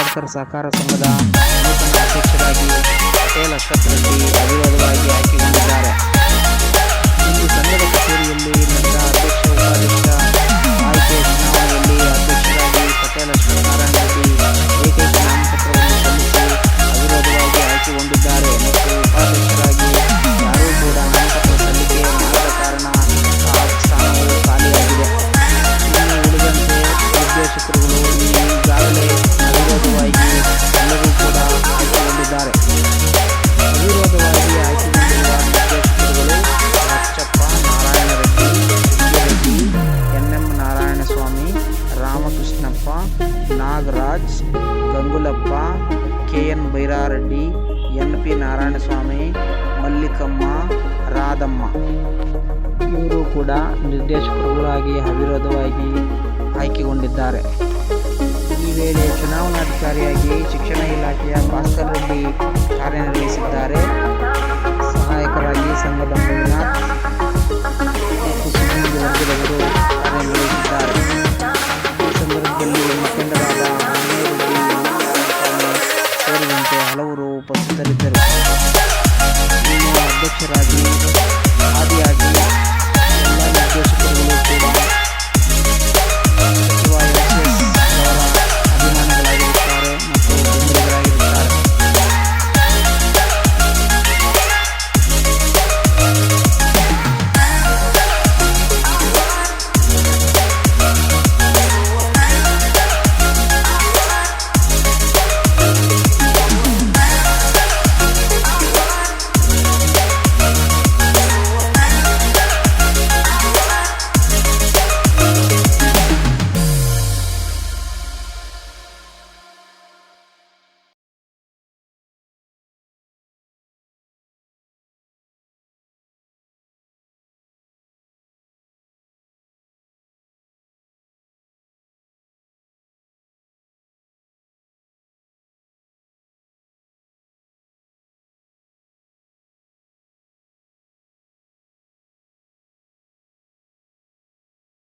ಉತ್ಪಾದಕರ ಸಹಕಾರ ಸಂಘದ ನೂತನ ಅಧ್ಯಕ್ಷರಾಗಿ ಪಟೇಲ್ ಅಶ್ವಥ್ ರೆಡ್ಡಿ ಅವಿರೋಧವಾಗಿ ಆಯ್ಕೆಗೊಂಡಿದ್ದಾರೆ. ಇಂದು ಸಂಘದ ಕಚೇರಿಯಲ್ಲಿ ನಡೆದ ಅಧ್ಯಕ್ಷ, ಉಪಾಧ್ಯಕ್ಷ ಆಯ್ಕೆ ಚುನಾವಣೆಯಲ್ಲಿ ಅಧ್ಯಕ್ಷರಾಗಿ ಪಟೇಲ್ ಅಶ್ವಥ್ ನಾರಾಯಣ ರೆಡ್ಡಿ ಏಕೈಕ K N Byrareddy, N P Narayanaswamy, Mallikamma, Radhamma. ಇವರು ಕೂಡ ನಿರ್ದೇಶಕರುಗಳಾಗಿ ಅವಿರೋಧವಾಗಿ ಆಯ್ಕೆಗೊಂಡಿದ್ದಾರೆ. ಈ ವೇಳೆ ಚುನಾವಣಾಧಿಕಾರಿಯಾಗಿ ಶಿಕ್ಷಣ ಇಲಾಖೆಯ ಭಾಸ್ಕರ್ ರೆಡ್ಡಿ ಕಾರ್ಯನಿರ್ವಹಿಸಿದ್ದಾರೆ Радио.